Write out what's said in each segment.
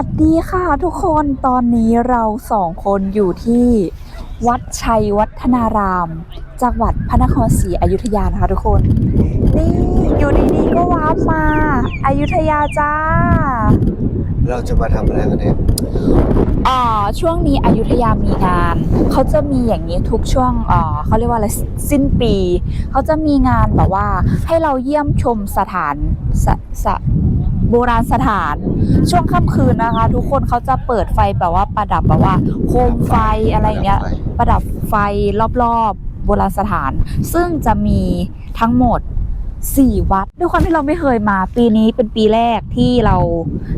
วัสดีค่ะทุกคนตอนนี้เราสองคนอยู่ที่วัดชัยวัฒนาราม จังหวัดพระนครศรีอยุธยานะคะทุกคน นี่อยู่ดีๆก็ว้าร์ปมาอายุทยาจ้า เราจะมาทำอะไรกันเนี่ยอ่าช่วงนี้อยุธยามีงาน เขาจะมีอย่างนี้ทุกช่วงอ่าเขาเรียกว่าอะไรสิ้นปี เขาจะมีงานแบบว่าให้เราเยี่ยมชมสถานสส โบราณสถาน ช่วงค่ำคืนนะคะ ทุกคนเขาจะเปิดไฟแบบว่าประดับแบบว่า โคมไฟอะไรอย่างเงี้ย ประดับไฟรอบๆโบราณสถาน ซึ่งจะมีทั้งหมด4วัดด้วยความที่เราไม่เคยมา ปีนี้เป็นปีแรกที่เรา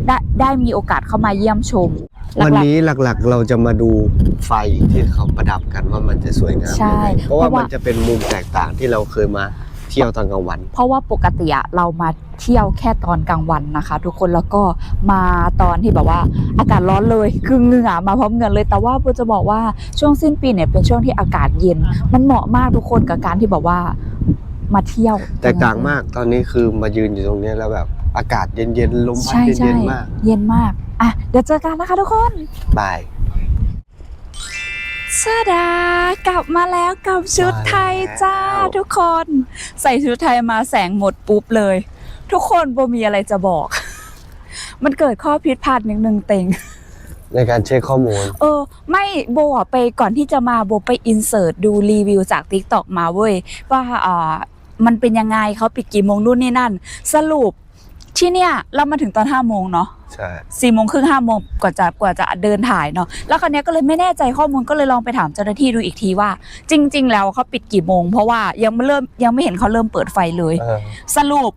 ได้ได้มีโอกาสเข้ามาเยี่ยมชมหลักๆวันนี้หลักๆเราจะมาดูไฟที่เขาประดับกันว่ามันจะสวยงามใช่ยังไงเพราะว่าเพราะว่ามัมันจะเป็นมุมแตกต่างที่เราเคยมา เที่ยวตอนกลางวัน เพราะว่าปกติอะเรามาเที่ยวแค่ตอนกลางวันนะคะ ทุกคนแล้วก็มาตอนที่แบบว่า อากาศร้อนเลยคือเหงื่อมาพร้อมเหงื่อเลย แต่ว่าโบจะบอกว่าช่วงสิ้นปีเนี่ยเป็นช่วงที่อากาศเย็น มันเหมาะมากทุกคนกับการที่แบบว่ามาเที่ยวแตกต่างมากตอนนี้คือมายืนอยู่ตรงเนี้ยแล้วแบบอากาศเย็นๆลมพัดใช่ใช่เย็นๆมาก เย็นมากอะเดี๋ยวเจอกันนะคะทุกคนบาย ชาดากลับมาแล้วกับชุดไทยจ้ามาแล้วทุกคน ใส่ชุดไทยมาแสงหมดปุ๊บเลย ทุกคนโบมีอะไรจะบอก มันเกิดข้อผิดพลาดนิดนึงเต็ง ในการเช็คข้อมูล เออ ไม่โบอะไปก่อนที่จะมาโบไปอินเสิร์ตดูรีวิวจาก t ิ k t o k มาเว้ย ว่าอ่ามันเป็นยังไงเขาปิดกี่โมงนู่นนี่นั่น สรุปที่เนี่ยเรามาถึงตอนห้าโมงเนาะ ใช่สี่โมงครึ่งห้าโมงกว่าจะกว่าจะเดินถ่ายเนาะแล้วคราวเนี้ยก็เลยไม่แน่ใจข้อมูลก็เลยลองไปถามเจ้าหน้าที่ดูอีกทีว่า จริง ๆ แล้วเขาปิดกี่โมง เพราะว่ายังไม่เริ่มยังไม่เห็นเขาเริ่มเปิดไฟเลย เออสรุป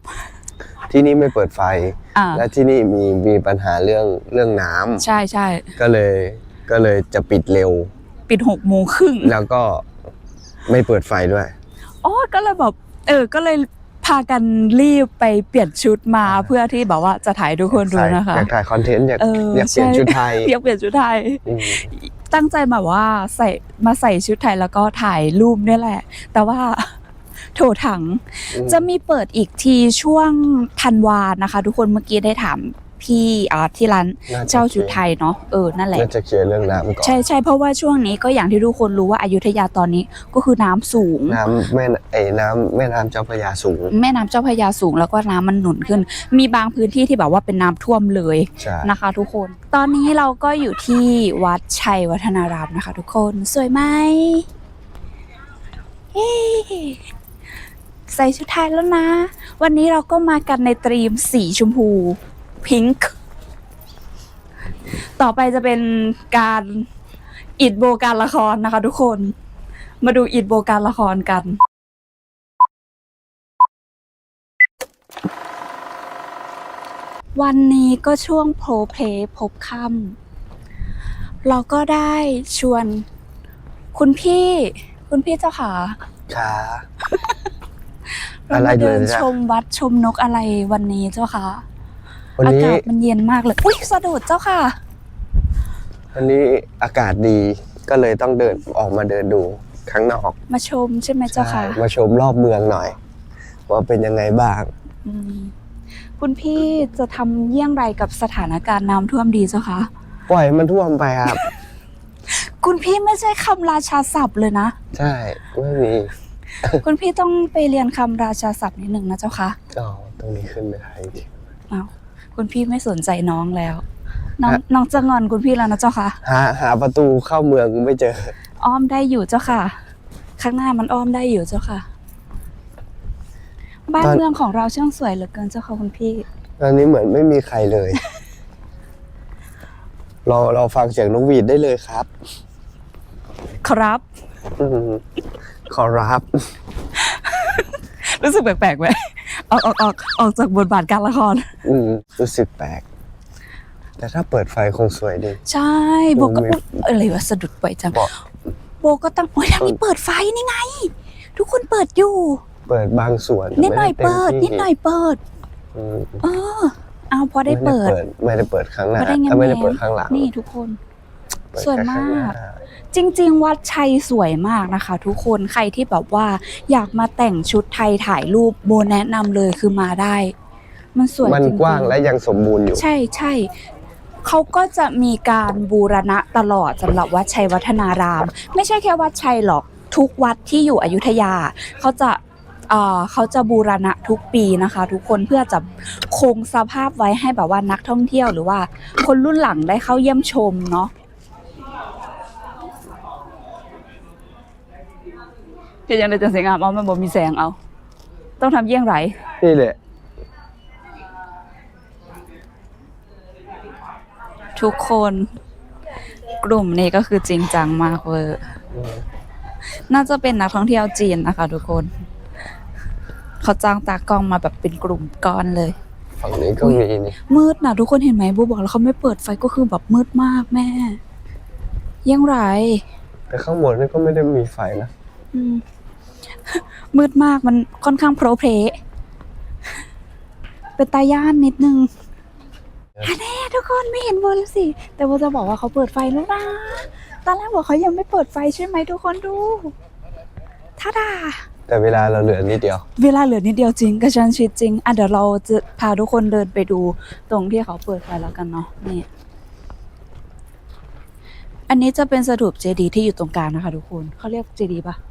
ที่นี่ไม่เปิดไฟ อ่าและที่นี่มีมีปัญหาเรื่องเรื่องน้ำใช่ใช่ก็เลยก็เลยจะปิดเร็ว ปิดหกโมงครึ่ง แล้วก็ไม่เปิดไฟด้วยอ๋อก็เลยแบบเออ ก็เลยพากันรีบไปเปลี่ยนชุดมาเพื่อที่แบบว่าจะถ่ายทุกคนดูนะคะอยากถ่ายคอนเทนต์อยากเอออยากเปลี่ยนใช่ชุดไทยอยากเปลี่ยนชุดไทยอืมตั้งใจแบบว่าใส่มาใส่ชุดไทยแล้วก็ถ่ายรูปนี่แหละ แต่ว่าโถถังจะมีเปิดอีกทีช่วงธันวานะคะ ทุกคนเมื่อกี้ได้ถาม พี่อ่าที่ร้านน่จะเช่าชุดไทยเนาะเออนั่นแหละน่าจะเคลียร์เรื่องน้ำก่อนใช่ใช่เพราะว่าช่วงนี้ก็อย่างที่ทุกคนรู้ว่าอายุทยาตอนนี้ก็คือน้ำสูงน้ำแม่นไอ้น้ำแม่น้ำเจ้าพระยาสูง แม่น้ำเจ้าพระยาสูงแล้วก็น้ำมันหนุนขึ้น มีบางพื้นที่ที่แบบว่าเป็นน้ำท่วมเลยใช่นะคะ ทุกคน ตอนนี้เราก็อยู่ที่วัดชัยวัฒนารามนะคะ ทุกคนสวยไหมเฮ้ใส่ชุดไทยแล้วนะ วันนี้เราก็มากันในตรีมสีชมพู พิงค์ต่อไปจะเป็นการอิดโบการละครนะคะ ทุกคน มาดูอิดโบการละครกัน วันนี้ก็ช่วงโพลเพลย์พบค่ำเราก็ได้ชวน คุณพี่ คุณพี่เจ้าขาช้าเราอะไรมาเดินเลยนะชมวัดชมนกอะไรวันนี้เจ้าค่ะ วันอานี้ กาศมันเย็นมากเลย อุ้ยสะดุดเจ้าค่ะ วันนี้อากาศดีก็เลยต้องเดินออกมาเดินดูข้างนอกมาชมใช่ไหมเจ้าค่ะใช่มาชมรอบเมืองหน่อย ว่าเป็นยังไงบ้าง อืมคุณพี่จะทำเยี่ยงไรกับสถานการณ์น้ำท่วมดีเจ้าคะปล่อยมันท่วมไปครับ คุณพี่ไม่ใช่คำราชาศัพท์เลยนะ ใช่ไม่มีคุณพี่ต้องไปเรียนคำราชาศัพท์นิดหนึ่งนะเจ้าคะอ๋อตรงนี้ขึ้นไม่ได้จริงอ้าว คุณพี่ไม่สนใจน้องแล้ว น้องฮะน้องจะงอนคุณพี่แล้วนะเจ้าค่ะ หาหาประตูเข้าเมืองไม่เจอ อ้อมได้อยู่เจ้าค่ะ ข้างหน้ามันอ้อมได้อยู่เจ้าค่ะ บ้านตอน เมืองของเราช่างสวยเหลือเกินเจ้าค่ะคุณพี่ ตอนนี้เหมือนไม่มีใครเลย เราเราฟังเสียงนกหวีดได้เลยครับ ครับ อืมขอรับ รู้สึกแปลกๆไหมออกออกออกออกจากบทบาทการละคร อืมรู้สึกแปลก แต่ถ้าเปิดไฟคงสวยดี ใช่โบก็โอ้ยอุ๊ยอะไรวะสะดุดบ่อยจังบอกโบก็ตั้งโอ้ยทางนี้เปิดไฟนี่ไง ทุกคนเปิดอยู่ เปิดบางส่วนนิดหน่อยไม่เปิดต็มนิดหน่อยเปิดอืมเออเอาพอได้เปิด ไม่ได้เปิดข้างหน้าไม่ได้แง้มเอ้ยไม่ได้แง้เปิดข้างหลังนี่ทุกคนเปิด สวยแค่ข้งหน้มาก จริง ๆ วัดชัยสวยมากนะคะ ทุกคนใครที่แบบว่าอยากมาแต่งชุดไทยถ่ายรูปโบแนะนำเลยคือมาได้ มันสวยมันจริงๆกว้างและยังสมบูรณ์อยู่ ใช่ใช่เขาก็จะมีการบูรณะตลอดสำหรับวัดชัยวัฒนาราม ไม่ใช่แค่วัดชัยหรอกทุกวัดที่อยู่อยุธยาเขาจะเอ่อเขาจะบูรณะทุกปีนะคะ ทุกคนเพื่อจะคงสภาพไว้ให้แบบว่านักท่องเที่ยวหรือว่า คนรุ่นหลังได้เข้าเยี่ยมชมเนาะ เพียงยังได้จะเสียงามเอามันบ่มีแสงเอา ต้องทำเยี่ยงไรนี่แหละ ทุกคนกลุ่มนี้ก็คือจริงจังมากเวอร์น่าจะเป็นนักท่องเที่ยวจีนนะคะทุกคน เขาจ้างตากล้องมาแบบเป็นกลุ่มก้อนเลย ฝั่งนี้ก็มีนี่มืดนะทุกคนเห็นไหมบูบอกแล้วเขาไม่เปิดไฟก็คือแบบมืดมากแม่ยังไร แต่ข้างบนนี่ก็ไม่ได้มีไฟนะ อืม มืดมากมันค่อนข้างโปรเพลเป็นตาย่านนิดนึงอันแน่ทุกคนไม่เห็นบนสิ แต่ว่าจะบอกว่าเขาเปิดไฟแล้วนะ ตอนแรกบอกเขายังไม่เปิดไฟใช่ไหมทุกคนดูท่าดาแต่เวลาเราเหลือนิดเดียว เวลาเหลือนิดเดียวจริงกระชันชิดจริง อะเดี๋ยวเราจะพาทุกคนเดินไปดูตรงที่เขาเปิดไฟแล้วกันเนาะ นี่ อันนี้จะเป็นสถูปเจดีย์ที่อยู่ตรงกลางนะคะทุกคน เขาเรียกเจดีย์ปะฮะ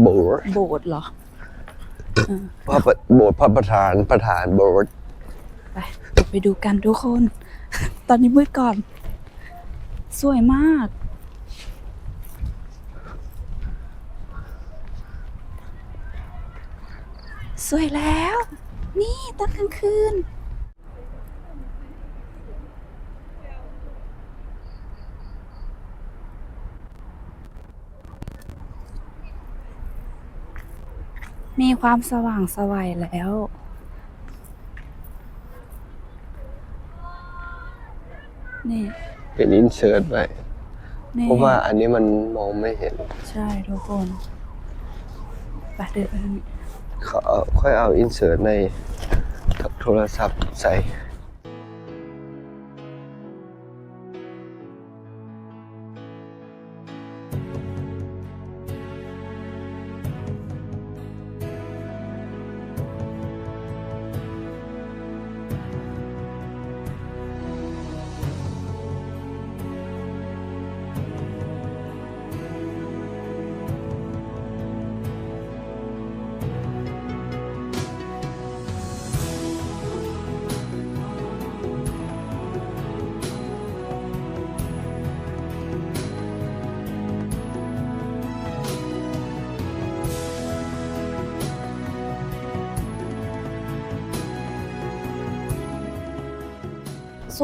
โบสถ์โบสถ์เหรอพระประโบสถ์พระประธานประธานโบสถ์ไปเดี๋ยวไปดูกันทุกคน ตอนนี้มืดก่อน สวยมาก สวยแล้ว นี่ตอนกลางคืน ความสว่างสวัยแล้วนี่เป็นอินเสิร์ตไว้นี่เพราะว่าอันนี้มันมองไม่เห็น ใช่ทุกคนไปเดินไปทางนี้ เขาเอาค่อยเอาอินเสิร์ตในโทรศัพท์ใส่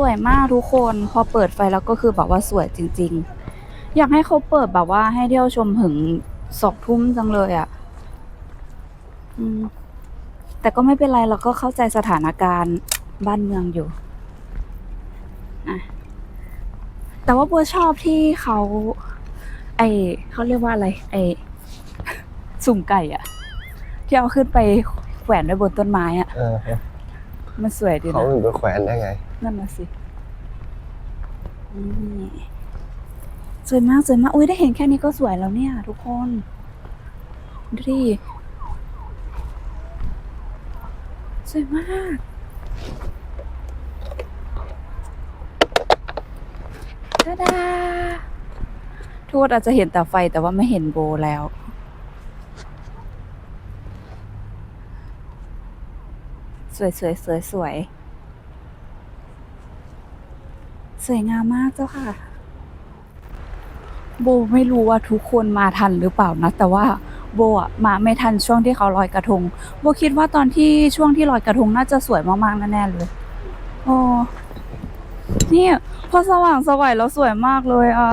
วยมากทุกคนพอเปิดไฟแล้วก็คือแบบว่าสวยจริง ๆ อยากให้เขาเปิดแบบว่าให้เที่ยวชมถึงสองทุ่มจังเลยอะ่ะอืมแต่ก็ไม่เป็นไรเราก็เข้าใจสถานการณ์บ้านเมืองอยู่อะแต่ว่าบัวชอบที่เขา ไอเขาเรียกว่าอะไร ไอสุ่มไก่อะที่เอาขึ้นไปแขวนไว้บนต้นไม้อะเออมันสวยดีเขานะมันไปแขวนได้ไง นั่นน่ะสินี่สวยมากสวยมากอุ้ยได้เห็นแค่นี้ก็สวยแล้วเนี่ย ทุกคนดูดิสวยมากตาดาทุกคนอาจจะเห็นแต่ไฟแต่ว่าไม่เห็นโบแล้วสวยสวยสวยสวย สวยงามมากเจ้าค่ะ โบไม่รู้ว่าทุกคนมาทันหรือเปล่านะ แต่ว่าโบอะมาไม่ทันช่วงที่เขาลอยกระทง โบคิดว่าตอนที่ช่วงที่ลอยกระทงน่าจะสวยมากๆแน่ๆเลยโอ้เนี่ยพอสว่างสวัยแล้วสวยมากเลยอะ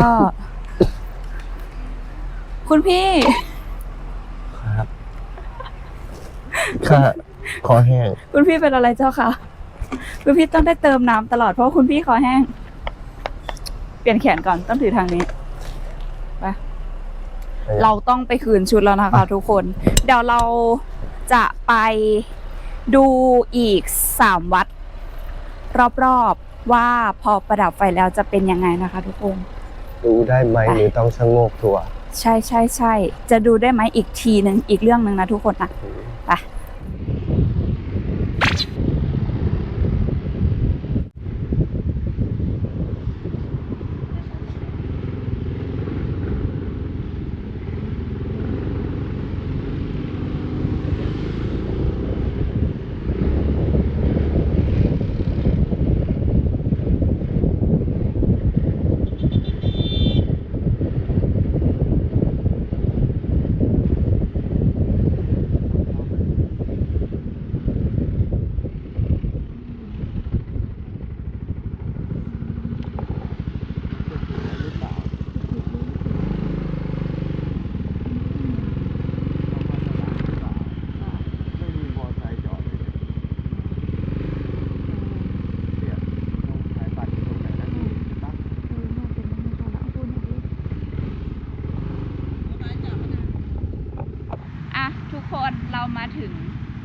คุณพี่ ครับค่ะคอแห้ง คุณพี่เป็นอะไรเจ้าคะคุณพี่ต้องได้เติมน้ำตลอดเพราะว่าคุณพี่คอแห้ง เปลี่ยนแขนก่อนต้องถือทางนี้ไปเราต้องไปคืนชุดแล้วนะคะ ทุกคน เดี๋ยวเราจะไปดูอีกสามวัด รอบๆว่าพอประดับไฟแล้วจะเป็นยังไงนะคะ ทุกคน ดูได้ไหมหรือต้องชะโงกตัว ใช่ใช่ใช่จะดูได้ไหมอีกทีหนึ่งอีกเรื่องหนึ่งนะทุกคนนะไป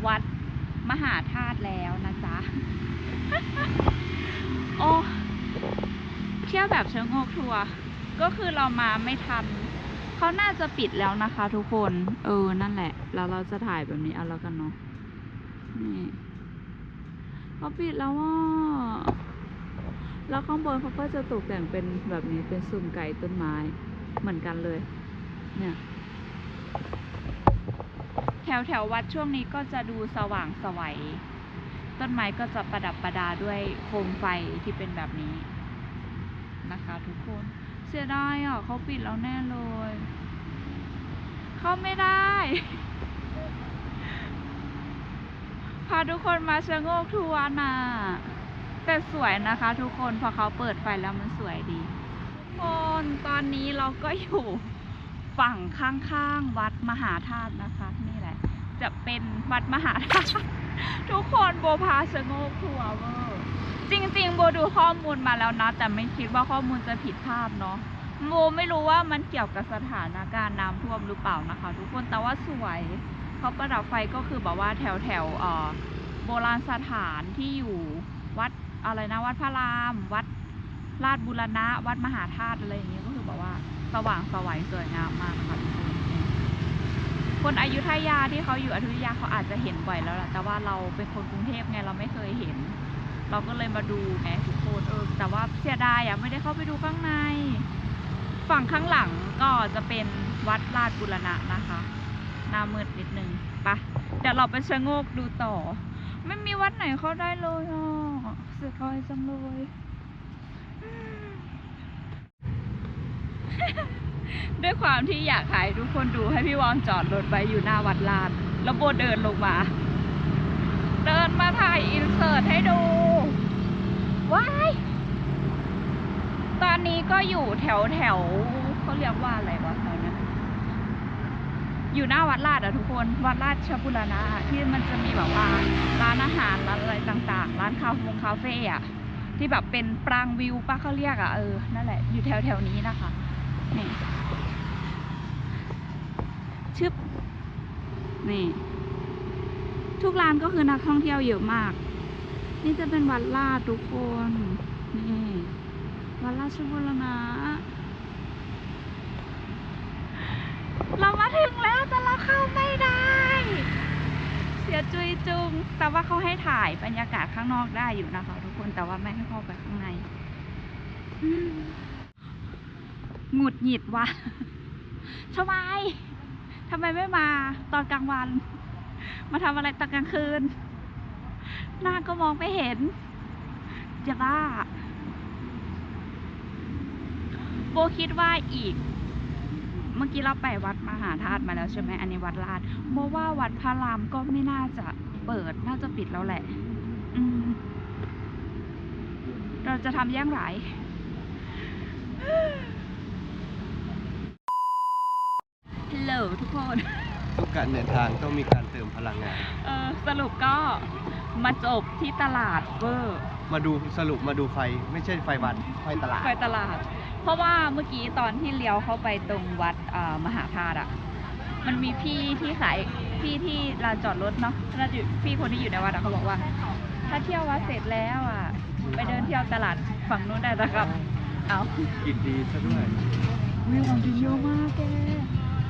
วัดมหาธาตุแล้วนะจ๊ะ โอ้เที่ยวแบบเชิงโงกทั ว ก็คือเรามาไม่ทันเขาน่าจะปิดแล้วนะคะ ทุกคน เออ นั่นแหละ แล้วเราจะถ่ายแบบนี้เอาแล้วกันเนาะ นี่เขาปิดแล้วว่าแล้วข้างบนเขาก็จะตกแต่งเป็นแบบนี้เป็นสุ่มไก่ต้นไม้เหมือนกันเลย เนี่ย แถวแถววัดช่วงนี้ก็จะดูสว่างสวัย ต้นไม้ก็จะประดับประดาด้วยโคมไฟที่เป็นแบบนี้ นะคะทุกคน เสียดายอะเขาปิดแล้วแน่เลย เข้าไม่ได้ พาทุกคนมาชะโงกทัวร์นะแต่สวยนะคะทุกคนพอเขาเปิดไฟแล้วมันสวยดีทุกคนตอนนี้เราก็อยู่ฝั่งข้างๆวัดมหาธาตุนะคะ นี่แหละ จะเป็นวัดมหาธาตุทุกคนโบพาชะโงกทัวร์เวอร์ จริงๆโบดูข้อมูลมาแล้วนะ แต่ไม่คิดว่าข้อมูลจะผิดพลาดเนาะโบไม่รู้ว่ามันเกี่ยวกับสถานการณ์น้ำท่วมหรือเปล่านะคะ ทุกคนแต่ว่าสวยเขาประดับไฟก็คือแบบว่าแถวแถวๆเอ่อโบราณสถานที่อยู่วัดอะไรนะวัดพระราม วัดราชบุรณะ วัดมหาธาตุอะไรอย่างเงี้ยก็คือแบบว่าสว่างสวัยสวยงามมากนะคะทุกคนคนอยุธยาที่เขาอยู่อยุธยาเขาอาจจะเห็นบ่อยแล้วแหละแต่ว่าเราเป็นคนกรุงเทพไงเราไม่เคยเห็น เราก็เลยมาดูไงทุกคนเออแต่ว่าเสียดายอะไม่ได้เข้าไปดูข้างใน ฝั่งข้างหลังก็จะเป็นวัดราชบุรณะนะคะหน้ามืดนิดนึงปะเดี๋ยวเราไปชะโงกดูต่อ ไม่มีวัดไหนเข้าได้เลยอะเสียดายจังเลยด้วยความที่อยากให้ทุกคนดูให้พี่วอนจอดรถไว้อยู่หน้าวัดลาดแล้วโบเดินลงมา เดินมาถ่ายอินเสิร์ตให้ดู ว้ายตอนนี้ก็อยู่แถวแถวเขาเรียกว่าอะไรวะแถวนั้นอยู่หน้าวัดลาดอะทุกคน วัดลาดชบุรณะที่มันจะมีแบบว่าร้านอาหารร้านอะไรต่างๆ ร้านคาเฟ่คาเฟ่อะที่แบบเป็นปรางวิวป้าเขาเรียกอะเออ นั่นแหละ อยู่แถวแถวๆนี้นะคะนี่ชึบนี่ ทุกร้านก็คือนักท่องเที่ยวเยอะมาก นี่จะเป็นวัดลาดทุกคน นี่วัดราชบุรณะ เรามาถึงแล้วแต่เราเข้าไม่ได้ เสียจุยจุง แต่ว่าเขาให้ถ่ายบรรยากาศข้างนอกได้อยู่นะคะทุกคน แต่ว่าไม่ให้เข้าไปข้างใน หงุดหงิดว่ะทำไมทำไมไม่มาตอนกลางวัน มาทำอะไรตอนกลางคืน หน้าก็มองไม่เห็น จะบ้า โบคิดว่าอีก เมื่อกี้เราไปวัดมหาธาตุมาแล้วใช่ไหมอันนี้วัดลาดโบว่าวัดพระรามก็ไม่น่าจะเปิด น่าจะปิดแล้วแหละ อืม เราจะทำอย่างไรฮัลโหลทุกคน ทุกการเดินทางต้องมีการเติมพลังงาน เออสรุปก็ มาจบที่ตลาดเวอร์มาดูสรุปมาดูไฟไม่ใช่ไฟวัดไฟตลาดไปตลาด เพราะว่าเมื่อกี้ตอนที่เลี้ยวเข้าไปตรงวัดเอ่อมหาธาตุอะมันมีพี่ที่ขายพี่ที่ลานจอดรถเนาะน่าจะพี่คนที่อยู่ในวัดอะเขาบอกว่า ถ้าเที่ยววัดเสร็จแล้วอะไปเดินเที่ยวตลาดฝั่งนู้นได้นะครับ เอากินดีซะด้วยวิวของจริงเยอะมากแก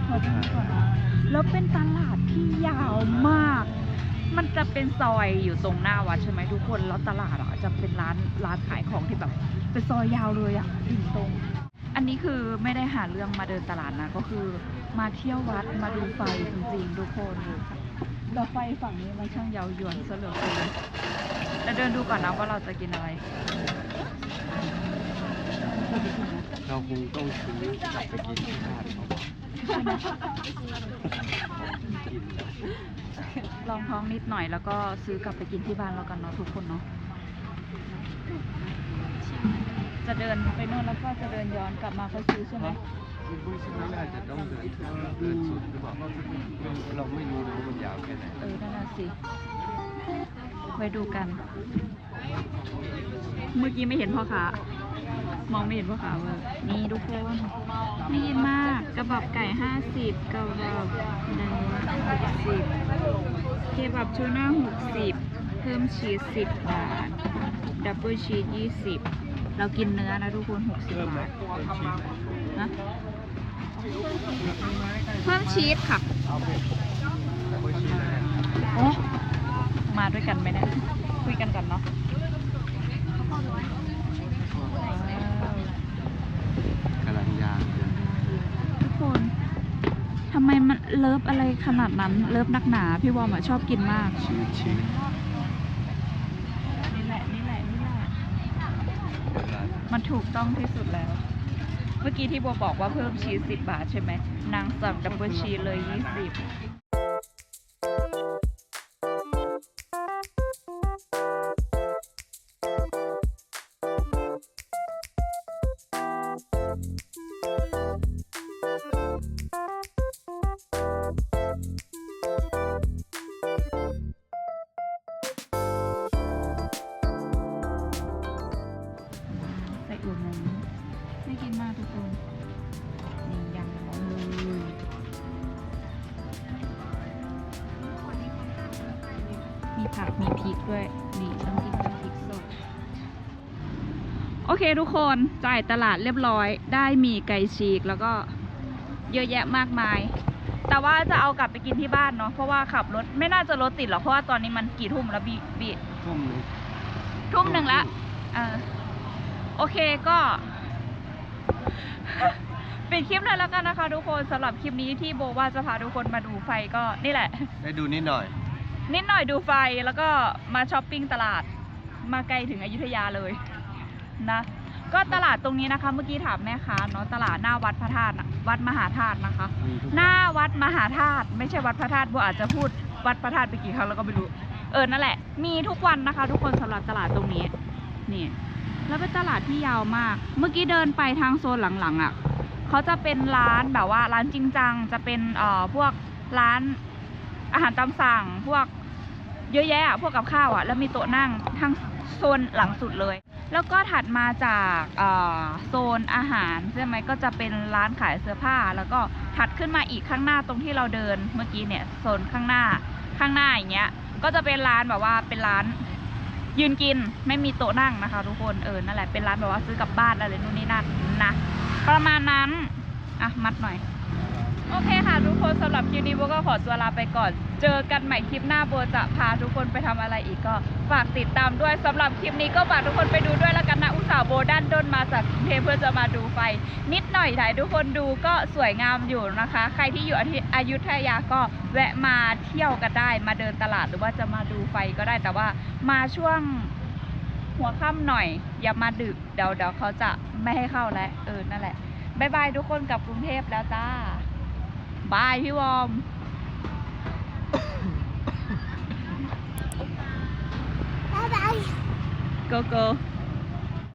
ขอดูก่อนนะแล้วเป็นตลาดที่ยาวมาก มันจะเป็นซอยอยู่ตรงหน้าวัดใช่ไหมทุกคนแล้วตลาดอะจะเป็นร้านร้านขายของที่แบบเป็นซอยยาวเลยอะถึงตรง อันนี้คือไม่ได้หาเรื่องมาเดินตลาดนะก็คือมาเที่ยววัดมาดูไฟจริงๆทุกคนดูแล้วไฟฝั่งนี้มันช่างเยาวยวนเสลือเกินแต่เดินดูก่อนนะว่าเราจะกินอะไร เราคงต้องซื้อกลับไปกินที่บ้านเขากิน ล้วลองท้องนิดหน่อยแล้วก็ซื้อกลับไปกินที่บ้านแล้วกันเนาะทุกคนเนาะจะเดินไปโน่นแล้วก็จะเดินย้อนกลับมาก็ซื้อใช่ไหมคุณผู้ชมไม่น่าจะต้องเดินถึงเดินสุดหรือเปล่าเราไม่รู้เลยว่ามันยาวแค่ไหนเออนั่นน่ะสิไปดูกัน เมื่อกี้ไม่เห็นพ่อค้า มองไม่เห็นว่าขาวเวอร์นี่ทุกคนไม่ย็นมาก กระบอกไก่ห้าสิบกระบอกเนื้อหกสิบเคบับชูน่าหกสิบเพิ่มชีสสิบบาท ดับเบิลชีสยี่สิบเรากินเนื้อนะทุกคนหกสิบบาทนะเพิ่มชีสค่ะโอ้มาด้วยกันไหมเนะคุยกันก่อนเนาะ กำลังย่างเลย ทุกคนทำไมมัน เลิฟอะไรขนาดนั้น เลิฟนักหนา พี่วอมอะชอบกินมาก ชีสชีสนี่แหละนี่แหละนี่แหละมันถูกต้องที่สุดแล้ว เมื่อกี้ที่บัวบอกว่าเพิ่มชีสสิบบาทใช่ไหมนางสั่งดับเบิลชีสเลยยี่สิบ เคทุกคนจ่ายตลาดเรียบร้อย ได้มีไก่ฉีกแล้วก็เยอะแยะมากมาย แต่ว่าจะเอากลับไปกินที่บ้านเนาะเพราะว่าขับรถไม่น่าจะรถติดหรอกเพราะว่าตอนนี้มันกี่ทุ่มแล้วบีบีทุ่มหนึงทุ่มหนึ่งละเออโอเคก็ปิดคลิปเลยแล้วกันนะคะ ทุกคนสำหรับคลิปนี้ที่โบว่าจะพาทุกคนมาดูไฟก็นี่แหละ ได้ดูนิดหน่อย นิดหน่อยดูไฟแล้วก็มาช้อปปิ้งตลาดมาไกลถึงอยุธยาเลย นะก็ตลาดตรงนี้นะคะ เมื่อกี้ถามแม่ค้าเนาะตลาดหน้าวัดพระธาตุน่ะวัดมหาธาตุนะคะ มีทุกหน้าวัดมหาธาตุไม่ใช่วัดพระธาตุโบอาจจะพูดวัดพระธาตุไปกี่ครั้งแล้วก็ไม่รู้ เออนั่นแหละ มีทุกวันนะคะ ทุกคนสำหรับตลาดตรงนี้ นี่ แล้วเป็นตลาดที่ยาวมาก เมื่อกี้เดินไปทางโซนหลังๆอะเขาจะเป็นร้านแบบว่าร้านจริงจังจะเป็นเอ่อพวกร้านอาหารตามสั่ง พวกเยอะแยะอะพวกกับข้าวอะแล้วมีโต๊ะนั่งทางโซนหลังสุดเลย แล้วก็ถัดมาจากโซนอาหารใช่ไหมก็จะเป็นร้านขายเสื้อผ้า แล้วก็ถัดขึ้นมาอีกข้างหน้าตรงที่เราเดินเมื่อกี้เนี่ยโซนข้างหน้าข้างหน้าอย่างเงี้ย ก็จะเป็นร้านแบบว่าเป็นร้านยืนกินไม่มีโต๊ะนั่งนะคะ ทุกคนเออนั่นแหละเป็นร้านแบบว่าซื้อกลับบ้านอะไรนู่นนี่นั่นนะประมาณนั้นอะมัดหน่อย โอเคค่ะทุกคนสำหรับคลิปนี้โบก็ขอตัวลาไปก่อน เจอกันใหม่คลิปหน้าโบจะพาทุกคนไปทำอะไรอีกก็ฝากติดตามด้วยสำหรับคลิปนี้ก็ฝากทุกคนไปดูด้วยแล้วกันนะอุตส่าห์โบด้านด้นมาจากกรุงเทพเพื่อจะมาดูไฟ นิดหน่อยถ่ายทุกคนดูก็สวยงามอยู่นะคะ ใครที่อยู่อยุอยุธยาก็แวะมาเที่ยวกันได้ มาเดินตลาดหรือว่าจะมาดูไฟก็ได้แต่ว่ามาช่วงหัวค่ำหน่อย อย่ามาดึกเดี๋ยวเดี๋ยวเขาจะไม่ให้เข้าแล้วเออนั่นแหละบายบายทุกคนกับกรุงเทพแล้วจ้า บายพี่วอม Bye bye. go go